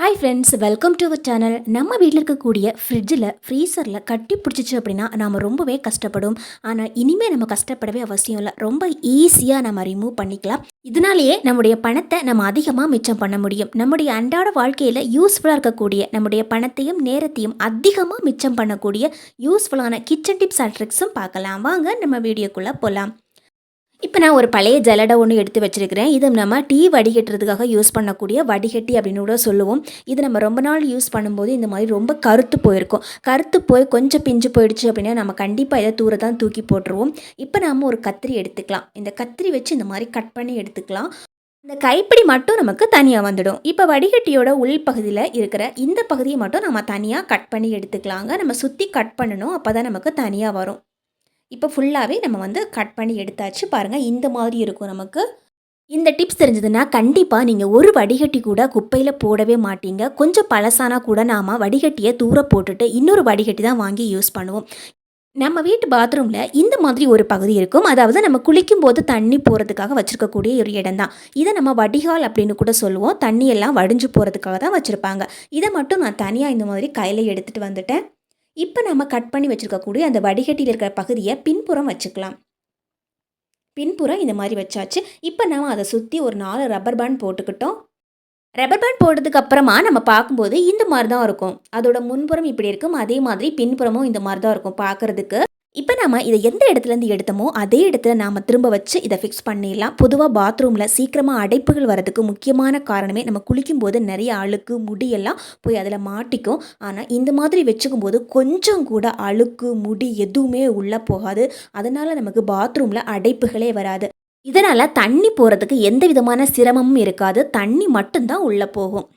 Hi friends welcome to our channel நம்ம வீட்டில் இருக்கக்கூடிய ஃப்ரிட்ஜில் ஃப்ரீசரில் கட்டி பிடிச்சிச்சு அப்படின்னா நாம் ரொம்பவே கஷ்டப்படும். ஆனால் இனிமேல் நம்ம கஷ்டப்படவே அவசியம் இல்லை. ரொம்ப ஈஸியாக நம்ம ரிமூவ் பண்ணிக்கலாம். இதனாலேயே நம்முடைய பணத்தை நம்ம அதிகமாக மிச்சம் பண்ண முடியும். நம்முடைய அன்றாட வாழ்க்கையில் யூஸ்ஃபுல்லாக இருக்கக்கூடிய நம்முடைய பணத்தையும் நேரத்தையும் அதிகமாக மிச்சம் பண்ணக்கூடிய யூஸ்ஃபுல்லான கிச்சன் டிப்ஸ் அண்ட் ட்ரிக்ஸும் பார்க்கலாம். வாங்க நம்ம வீடியோக்குள்ளே போகலாம் இப்போ நான் ஒரு பழைய ஜலடை ஒன்று எடுத்து வச்சிருக்கிறேன். இது நம்ம டீ வடிகட்டுறதுக்காக யூஸ் பண்ணக்கூடிய வடிகட்டி அப்படின்னு கூட சொல்லுவோம். இது நம்ம ரொம்ப நாள் யூஸ் பண்ணும்போது இந்த மாதிரி ரொம்ப கருத்து போயிருக்கும். கருத்து போய் கொஞ்சம் பிஞ்சு போயிடுச்சு அப்படின்னா நம்ம கண்டிப்பாக இதை தூர தான் தூக்கி போட்டுருவோம். இப்போ நம்ம ஒரு கத்திரி எடுத்துக்கலாம். இந்த கத்திரி வச்சு இந்த மாதிரி கட் பண்ணி எடுத்துக்கலாம். இந்த கைப்பிடி மட்டும் நமக்கு தனியாக வந்துடும். இப்போ வடிகட்டியோட உள் பகுதியில் இருக்கிற இந்த பகுதியை மட்டும் நம்ம தனியாக கட் பண்ணி எடுத்துக்கலாங்க. நம்ம சுற்றி கட் பண்ணணும். அப்போ தான் நமக்கு தனியாக வரும். இப்போ ஃபுல்லாகவே நம்ம வந்து கட் பண்ணி எடுத்தாச்சு. பாருங்கள் இந்த மாதிரி இருக்கும் நமக்கு. இந்த டிப்ஸ் தெரிஞ்சதுன்னா கண்டிப்பாக நீங்கள் ஒரு வடிகட்டி கூட குப்பையில் போடவே மாட்டீங்க. கொஞ்சம் பழசானா கூட நாம் வடிகட்டியை தூர போட்டுட்டு இன்னொரு வடிகட்டி தான் வாங்கி யூஸ் பண்ணுவோம். நம்ம வீட்டு பாத்ரூமில் இந்த மாதிரி ஒரு பகுதி இருக்கும். அதாவது நம்ம குளிக்கும் போது தண்ணி போகிறதுக்காக வச்சுருக்கக்கூடிய ஒரு இடம் தான். இதை நம்ம வடிகால் அப்படின்னு கூட சொல்லுவோம். தண்ணியெல்லாம் வடிஞ்சு போகிறதுக்காக தான் வச்சுருப்பாங்க. இதை மட்டும் நான் தனியாக இந்த மாதிரி கையில் எடுத்துகிட்டு வந்துட்டேன். இப்போ நம்ம கட் பண்ணி வச்சுருக்கக்கூடிய அந்த வடிகட்டியில் இருக்கிற பகுதியை பின்புறம் வச்சுக்கலாம். பின்புறம் இந்த மாதிரி வச்சாச்சு. இப்போ நம்ம அதை சுற்றி ஒரு நாலு ரப்பர் பேண்ட் போட்டுக்கிட்டோம். ரப்பர் பேண்ட் போட்டதுக்கு அப்புறமா நம்ம பார்க்கும்போது இந்த மாதிரி தான் இருக்கும். அதோட முன்புறம் இப்படி இருக்கும். அதே மாதிரி பின்புறமும் இந்த மாதிரி தான் இருக்கும் பார்க்குறதுக்கு. இப்போ நாம் இதை எந்த இடத்துலேருந்து எடுத்தோமோ அதே இடத்துல நாம் திரும்ப வச்சு இதை ஃபிக்ஸ் பண்ணிடலாம். பொதுவாக பாத்ரூமில் சீக்கிரமாக அடைப்புகள் வரதுக்கு முக்கியமான காரணமே நம்ம குளிக்கும்போது நிறைய அழுக்கு முடியெல்லாம் போய் அதில் மாட்டிக்கும். ஆனால் இந்த மாதிரி வச்சுக்கும் போது கொஞ்சம் கூட அழுக்கு முடி எதுவுமே உள்ளே போகாது. அதனால் நமக்கு பாத்ரூமில் அடைப்புகளே வராது. இதனால் தண்ணி போகிறதுக்கு எந்த விதமான சிரமமும் இருக்காது. தண்ணி மட்டும்தான் உள்ளே போகும்.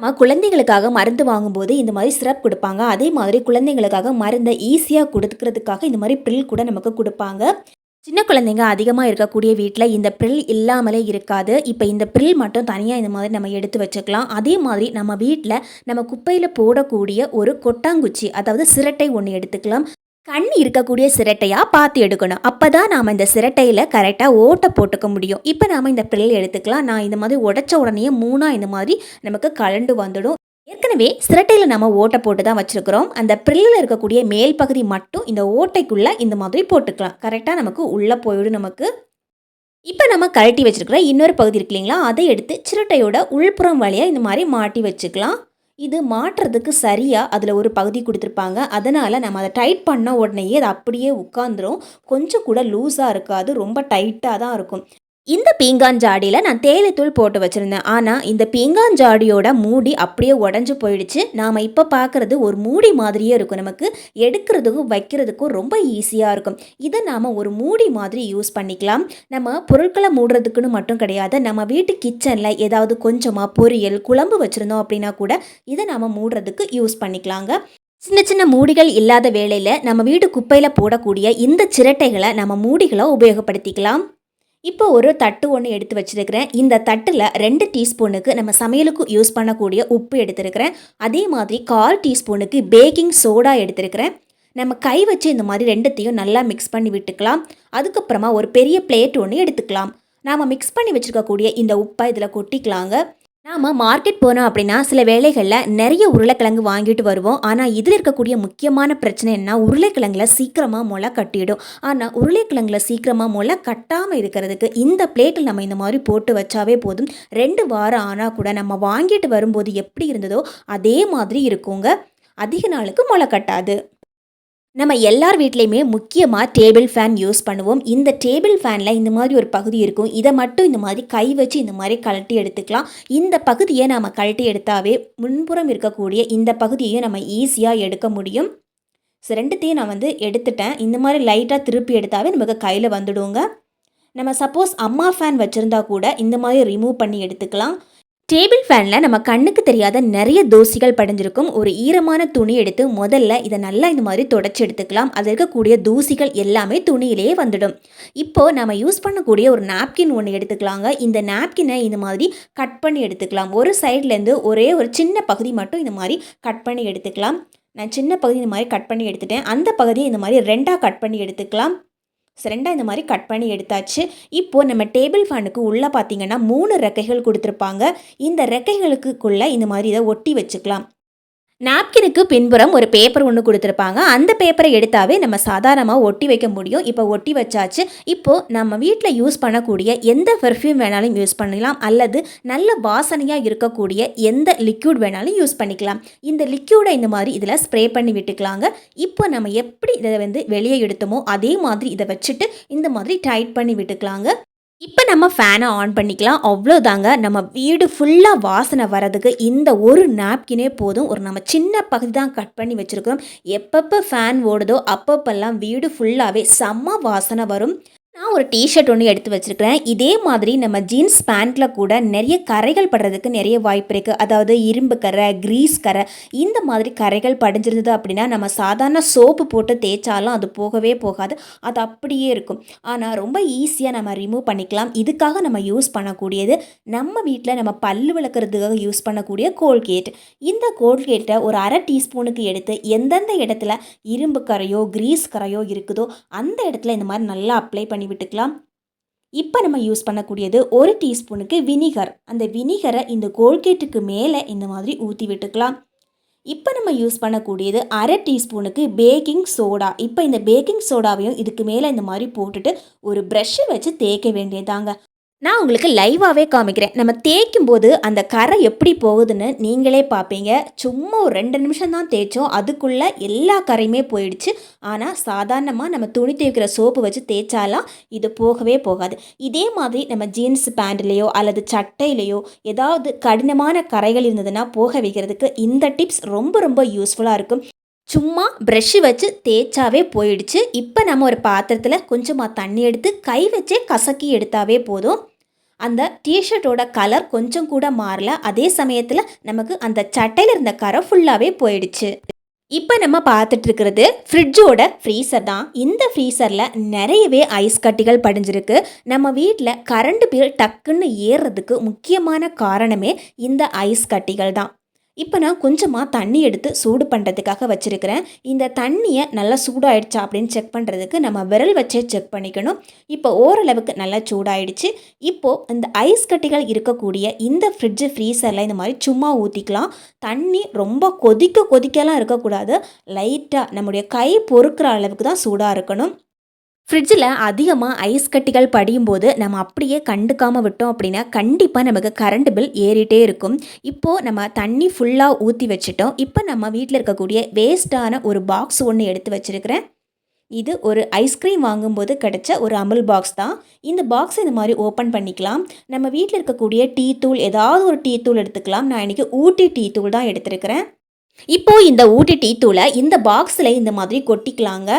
நம்ம குழந்தைங்களுக்காக மருந்து வாங்கும்போது இந்த மாதிரி சிரப் கொடுப்பாங்க. அதே மாதிரி குழந்தைங்களுக்காக மருந்தை ஈஸியாக கொடுக்கறதுக்காக இந்த மாதிரி ப்ரில் கூட நமக்கு கொடுப்பாங்க. சின்ன குழந்தைங்க அதிகமாக இருக்கக்கூடிய வீட்டில் இந்த ப்ரில் இல்லாமலே இருக்காது. இப்போ இந்த ப்ரில் மட்டும் தனியாக இந்த மாதிரி நம்ம எடுத்து வச்சுக்கலாம். அதே மாதிரி நம்ம வீட்டில் நம்ம குப்பையில் போடக்கூடிய ஒரு கொட்டாங்குச்சி அதாவது சிரட்டை ஒன்று எடுத்துக்கலாம். கண் இருக்கக்கூடிய சிரட்டையாக பார்த்து எடுக்கணும். அப்போ தான் நாம் இந்த சிரட்டையில் கரெக்டாக ஓட்டை போட்டுக்க முடியும். இப்போ நாம் இந்த பிரில் எடுத்துக்கலாம். நான் இந்த மாதிரி உடச்ச உடனே மூணாக இந்த மாதிரி நமக்கு கலண்டு வந்துடும். ஏற்கனவே சிரட்டையில் நம்ம ஓட்டை போட்டு தான் வச்சுருக்கிறோம். அந்த பிரில்லில் இருக்கக்கூடிய மேல் பகுதி மட்டும் இந்த ஓட்டைக்குள்ளே இந்த மாதிரி போட்டுக்கலாம். கரெக்டாக நமக்கு உள்ளே போயிடும் நமக்கு. இப்போ நம்ம கழட்டி வச்சுருக்கிற இன்னொரு பகுதி இருக்கு இல்லைங்களா? அதை எடுத்து சிரட்டையோட உள்புறம் வழியாக இந்த மாதிரி மாட்டி வச்சுக்கலாம். இது மாட்டுறதுக்கு சரியாக அதில் ஒரு பகுதி கொடுத்துருப்பாங்க. அதனால் நம்ம அதை டைட் பண்ண உடனேயே அது அப்படியே உட்காந்துரும் கொஞ்சம் கூட லூஸாக இருக்காது. ரொம்ப டைட்டாக தான் இருக்கும். இந்த பீங்கான் ஜாடியில் நான் தேயிலைத்தூள் போட்டு வச்சுருந்தேன். ஆனால் இந்த பீங்கான் ஜாடியோட மூடி அப்படியே உடஞ்சி போயிடுச்சு. நாம் இப்போ பார்க்குறது ஒரு மூடி மாதிரியே இருக்கும். நமக்கு எடுக்கிறதுக்கும் வைக்கிறதுக்கும் ரொம்ப ஈஸியாக இருக்கும். இதை நாம் ஒரு மூடி மாதிரி யூஸ் பண்ணிக்கலாம். நம்ம பொருட்களை மூடுறதுக்குன்னு மட்டும் கிடையாது. நம்ம வீட்டு கிச்சனில் ஏதாவது கொஞ்சமாக பொரியல் குழம்பு வச்சுருந்தோம் அப்படின்னா கூட இதை நாம் மூடுறதுக்கு யூஸ் பண்ணிக்கலாங்க. சின்ன சின்ன மூடிகள் இல்லாத வேளையில் நம்ம வீட்டு குப்பையில் போடக்கூடிய இந்த சிரட்டைகளை நம்ம மூடிகளை உபயோகப்படுத்திக்கலாம். இப்போ ஒரு தட்டு ஒன்று எடுத்து வச்சுருக்கிறேன். இந்த தட்டில் ரெண்டு டீஸ்பூனுக்கு நம்ம சமையலுக்கு யூஸ் பண்ணக்கூடிய உப்பு எடுத்துருக்கிறேன். அதே மாதிரி கால் டீஸ்பூனுக்கு பேக்கிங் சோடா எடுத்துருக்கிறேன். நம்ம கை வச்சு இந்த மாதிரி ரெண்டுத்தையும் நல்லா மிக்ஸ் பண்ணி விட்டுக்கலாம். அதுக்கப்புறமா ஒரு பெரிய பிளேட் ஒன்று எடுத்துக்கலாம். நாம் மிக்ஸ் பண்ணி வச்சுருக்கக்கூடிய இந்த உப்பை இதில் கொட்டிக்கலாங்க. நாம் மார்க்கெட் போனோம் அப்படின்னா சில வேலைகளில் நிறைய உருளைக்கிழங்கு வாங்கிட்டு வருவோம். ஆனால் இதில் இருக்கக்கூடிய முக்கியமான பிரச்சனை என்ன உருளைக்கிழங்குல சீக்கிரமாக முளை கட்டிடும். ஆனால் உருளைக்கிழங்குல சீக்கிரமாக முளை கட்டாமல் இருக்கிறதுக்கு இந்த பிளேட்டில் நம்ம இந்த மாதிரி போட்டு வச்சாவே போதும். ரெண்டு வாரம் ஆனால் கூட நம்ம வாங்கிட்டு வரும்போது எப்படி இருந்ததோ அதே மாதிரி இருக்குங்க. அதிக நாளுக்கு முளை கட்டாது. நம்ம எல்லார் வீட்லேயுமே முக்கியமாக டேபிள் ஃபேன் யூஸ் பண்ணுவோம். இந்த டேபிள் ஃபேனில் இந்த மாதிரி ஒரு பகுதி இருக்கும். இதை மட்டும் இந்த மாதிரி கை வச்சு இந்த மாதிரி கழட்டி எடுத்துக்கலாம். இந்த பகுதியை நாம் கழட்டி எடுத்தாவே முன்புறம் இருக்கக்கூடிய இந்த பகுதியையும் நம்ம ஈஸியாக எடுக்க முடியும். ஸோ ரெண்டுத்தையும் நான் வந்து எடுத்துட்டேன். இந்த மாதிரி லைட்டாக திருப்பி எடுத்தாவே நமக்கு கையில் வந்துடுங்க. நம்ம சப்போஸ் அம்மா ஃபேன் வச்சுருந்தா கூட இந்த மாதிரி ரிமூவ் பண்ணி எடுத்துக்கலாம். டேபிள் ஃபேனில் நம்ம கண்ணுக்கு தெரியாத நிறைய தூசிகள் படைஞ்சிருக்கும். ஒரு ஈரமான துணி எடுத்து முதல்ல இதை நல்லா இந்த மாதிரி தொடச்சி எடுத்துக்கலாம். அதில் இருக்கக்கூடிய தூசிகள் எல்லாமே துணியிலேயே வந்துடும். இப்போது நம்ம யூஸ் பண்ணக்கூடிய ஒரு நாப்கின் ஒன்று எடுத்துக்கலாங்க. இந்த நாப்கினை இந்த மாதிரி கட் பண்ணி எடுத்துக்கலாம். ஒரு சைட்லேருந்து ஒரே ஒரு சின்ன பகுதி மட்டும் இந்த மாதிரி கட் பண்ணி எடுத்துக்கலாம். நான் சின்ன பகுதி இந்த மாதிரி கட் பண்ணி எடுத்துட்டேன். அந்த பகுதியை இந்த மாதிரி ரெண்டாக கட் பண்ணி எடுத்துக்கலாம். ரெண்டாக இந்த மாதிரி கட் பண்ணி எடுத்தாச்சு. இப்போது நம்ம டேபிள் ஃபேனுக்கு உள்ளே பார்த்தீங்கன்னா மூணு ரெக்கைகள் கொடுத்துருப்பாங்க. இந்த ரெக்கைகளுக்குள்ளே இந்த மாதிரி இதை ஒட்டி வச்சுக்கலாம். நாப்கினுக்கு பின்புறம் ஒரு பேப்பர் ஒன்று கொடுத்துருப்பாங்க. அந்த பேப்பரை எடுத்தாவே நம்ம சாதாரணமாக ஒட்டி வைக்க முடியும். இப்போ ஒட்டி வச்சாச்சு. இப்போது நம்ம வீட்டில் யூஸ் பண்ணக்கூடிய எந்த பெர்ஃப்யூம் வேணாலும் யூஸ் பண்ணலாம் அல்லது நல்ல வாசனையாக இருக்கக்கூடிய எந்த லிக்யூட் வேணாலும் யூஸ் பண்ணிக்கலாம். இந்த லிக்யூடை இந்த மாதிரி இதில் ஸ்ப்ரே பண்ணி விட்டுக்கலாங்க. இப்போ நம்ம எப்படி இதை வந்து வெளியே எடுத்தோமோ அதே மாதிரி இதை வச்சுட்டு இந்த மாதிரி டைட் பண்ணி விட்டுக்கலாங்க. இப்போ நம்ம ஃபேனை ஆன் பண்ணிக்கலாம். அவ்வளோதாங்க நம்ம வீடு ஃபுல்லாக வாசனை வர்றதுக்கு இந்த ஒரு நாப்கினே போதும். ஒரு நம்ம சின்ன பகுதி தான் கட் பண்ணி வச்சுருக்கோம் எப்பப்போ ஃபேன் ஓடுதோ அப்பப்பெல்லாம் வீடு ஃபுல்லாகவே செம்ம வாசனை வரும். நான் ஒரு டிஷர்ட் ஒன்று எடுத்து வச்சுருக்கிறேன். இதே மாதிரி நம்ம ஜீன்ஸ் பேண்ட்டில் கூட நிறைய கரைகள் படுறதுக்கு நிறைய வாய்ப்பு இருக்குது அதாவது இரும்பு கரை க்ரீஸ் கரை இந்த மாதிரி கரைகள் படிஞ்சிருந்தது அப்படின்னா நம்ம சாதாரண சோப்பு போட்டு தேய்ச்சாலும் அது போகவே போகாது. அது அப்படியே இருக்கும். ஆனால் ரொம்ப ஈஸியாக நம்ம ரிமூவ் பண்ணிக்கலாம். இதுக்காக நம்ம யூஸ் பண்ணக்கூடியது நம்ம வீட்டில் நம்ம பல்லு விளக்குறதுக்காக யூஸ் பண்ணக்கூடிய கோல்கேட் இந்த கோல்கேட்டை ஒரு அரை டீஸ்பூனுக்கு எடுத்து எந்தெந்த இடத்துல இரும்பு கரையோ க்ரீஸ் கரையோ இருக்குதோ அந்த இடத்துல இந்த மாதிரி நல்லா அப்ளை பண்ணி விட்டுக்கலாம். இப்போ நம்ம யூஸ் பண்ணக்கூடியது ஒரு டீஸ்பூனுக்கு வினிகர். அந்த வினிகரை இந்த கோல்கேட்டுக்கு மேலே இந்த மாதிரி ஊற்றி விட்டுக்கலாம். இப்போ நம்ம யூஸ் பண்ணக்கூடியது அரை டீஸ்பூனுக்கு பேக்கிங் சோடா. இப்போ இந்த பேக்கிங் சோடாவையும் இதுக்கு மேலே இந்த மாதிரி போட்டுட்டு ஒரு ப்ரெஷ்ஷை வச்சு தேய்க்க வேண்டியதாங்க நான் உங்களுக்கு லைவாகவே காமிக்கிறேன். நம்ம தேய்க்கும் போது அந்த கரை எப்படி போகுதுன்னு நீங்களே பார்ப்பீங்க. சும்மா ஒரு ரெண்டு நிமிஷம் தான் தேய்ச்சோம். அதுக்குள்ளே எல்லா கரையுமே போயிடுச்சு. ஆனால் சாதாரணமாக நம்ம துணி தேய்க்கிற சோப்பு வச்சு தேய்ச்சாலாம் இது போகவே போகாது. இதே மாதிரி நம்ம ஜீன்ஸ் பேண்ட்லேயோ அல்லது சட்டையிலையோ ஏதாவது கடினமான கரைகள் இருந்ததுன்னா போக வைக்கிறதுக்கு இந்த டிப்ஸ் ரொம்ப ரொம்ப யூஸ்ஃபுல்லாக இருக்கும். சும்மா ப்ரெஷ்ஷு வச்சு தேய்ச்சாவே போயிடுச்சு. இப்போ நம்ம ஒரு பாத்திரத்தில் கொஞ்சமாக தண்ணி எடுத்து கை வச்சே கசக்கி எடுத்தாவே போதும். அந்த டிஷர்ட்டோட கலர் கொஞ்சம் கூட மாறல. அதே சமயத்தில் நமக்கு அந்த சட்டையில் இருந்த கரை ஃபுல்லாகவே போயிடுச்சு. இப்போ நம்ம பார்த்துட்டு இருக்கிறது ஃப்ரிட்ஜோட ஃப்ரீசர் தான். இந்த ஃப்ரீசரில் நிறையவே ஐஸ் கட்டிகள் படிஞ்சிருக்கு. நம்ம வீட்டில் கரண்ட் பில் டக்குன்னு ஏறுறதுக்கு முக்கியமான காரணமே இந்த ஐஸ் கட்டிகள் தான். இப்போ நான் கொஞ்சமாக தண்ணி எடுத்து சூடு பண்ணுறதுக்காக வச்சுருக்கிறேன். இந்த தண்ணியை நல்லா சூடாயிடுச்சா அப்படின்னு செக் பண்ணுறதுக்கு நம்ம விரல் வச்சே செக் பண்ணிக்கணும். இப்போ ஓரளவுக்கு நல்லா சூடாயிடுச்சு. இப்போது இந்த ஐஸ் கட்டிகள் இருக்கக்கூடிய இந்த ஃப்ரிட்ஜு ஃப்ரீசரில் இந்த மாதிரி சும்மா ஊற்றிக்கலாம் தண்ணி ரொம்ப கொதிக்க கொதிக்கலாம் இருக்கக்கூடாது. லைட்டாக நம்முடைய கை பொறுக்கிற அளவுக்கு தான் சூடாக இருக்கணும். ஃப்ரிட்ஜில் அதிகமாக ஐஸ் கட்டிகள் படியும் போது நம்ம அப்படியே கண்டுக்காமல் விட்டோம் அப்படின்னா கண்டிப்பாக நமக்கு கரண்ட் பில் ஏறிட்டே இருக்கும். இப்போது நம்ம தண்ணி ஃபுல்லாக ஊற்றி வச்சுட்டோம். இப்போ நம்ம வீட்டில் இருக்கக்கூடிய வேஸ்ட்டான ஒரு பாக்ஸ் ஒன்று எடுத்து வச்சுருக்கிறேன். இது ஒரு ஐஸ்கிரீம் வாங்கும்போது கிடைச்ச ஒரு அமுல் பாக்ஸ் தான். இந்த பாக்ஸ் இந்த மாதிரி ஓப்பன் பண்ணிக்கலாம். நம்ம வீட்டில் இருக்கக்கூடிய டீ தூள் ஏதாவது ஒரு டீ தூள் எடுத்துக்கலாம். நான் இன்றைக்கி ஊட்டி டீ தூள் தான் எடுத்திருக்கிறேன். இப்போது இந்த ஊட்டி டீ தூளை இந்த பாக்ஸில் இந்த மாதிரி கொட்டிக்கலாங்க.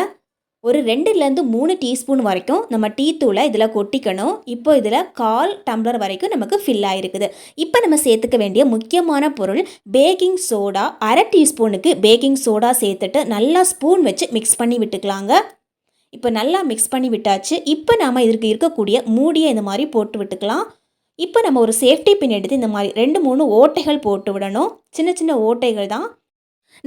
ஒரு ரெண்டுலேருந்து மூணு டீஸ்பூன் வரைக்கும் நம்ம டீ தூளை இதில் கொட்டிக்கணும். இப்போ இதில் கால் டம்ளர் வரைக்கும் நமக்கு ஃபில் ஆகிருக்குது இப்போ நம்ம சேர்த்துக்க வேண்டிய முக்கியமான பொருள் பேக்கிங் சோடா. அரை டீஸ்பூனுக்கு பேக்கிங் சோடா சேர்த்துட்டு நல்லா ஸ்பூன் வச்சு மிக்ஸ் பண்ணி விட்டுக்கலாங்க. இப்போ நல்லா மிக்ஸ் பண்ணி விட்டாச்சு. இப்போ நாம் இதற்கு இருக்கக்கூடிய மூடியை இந்த மாதிரி போட்டு விட்டுக்கலாம். இப்போ நம்ம ஒரு சேஃப்டி பின் எடுத்து இந்த மாதிரி ரெண்டு மூணு ஓட்டைகள் போட்டு விடணும். சின்ன சின்ன ஓட்டைகள் தான்.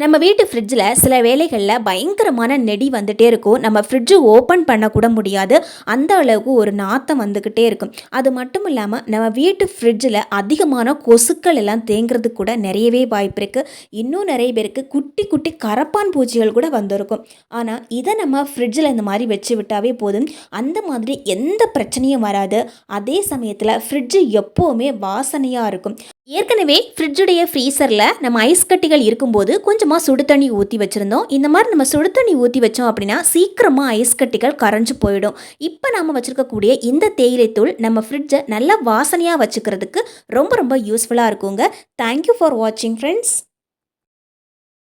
நம்ம வீட்டு ஃப்ரிட்ஜில் சில வேலைகளில் பயங்கரமான நெடி வந்துகிட்டே இருக்கும். நம்ம ஃப்ரிட்ஜு ஓப்பன் பண்ணக்கூட முடியாது. அந்த அளவுக்கு ஒரு நாத்தம் வந்துக்கிட்டே இருக்கும். அது மட்டும் இல்லாமல் நம்ம வீட்டு ஃப்ரிட்ஜில் அதிகமான கொசுக்கள் எல்லாம் தேங்கிறது கூட நிறையவே வாய்ப்பு இருக்குது இன்னும் நிறைய பேருக்கு குட்டி குட்டி கரப்பான் பூச்சிகள் கூட வந்திருக்கும். ஆனால் இதை நம்ம ஃப்ரிட்ஜில் இந்த மாதிரி வச்சு விட்டாவே போதும். அந்த மாதிரி எந்த பிரச்சனையும் வராது. அதே சமயத்தில் ஃப்ரிட்ஜு எப்போவுமே வாசனையாக இருக்கும். ஏற்கனவே ஃப்ரிட்ஜுடைய ஃப்ரீசரில் நம்ம ஐஸ் கட்டிகள் இருக்கும்போது கொஞ்சமாக சுடு தண்ணி ஊற்றி வச்சுருந்தோம். இந்த மாதிரி நம்ம சுடு தண்ணி ஊற்றி வச்சோம் அப்படின்னா சீக்கிரமாக ஐஸ் கட்டிகள் கரைஞ்சு போயிடும். இப்போ நாம் வச்சுருக்கக்கூடிய இந்த தேயிலை தூள் நம்ம ஃப்ரிட்ஜை நல்லா வாசனையாக வச்சுக்கிறதுக்கு ரொம்ப ரொம்ப யூஸ்ஃபுல்லாக இருக்குங்க. தேங்க்யூ ஃபார் வாட்சிங் ஃப்ரெண்ட்ஸ்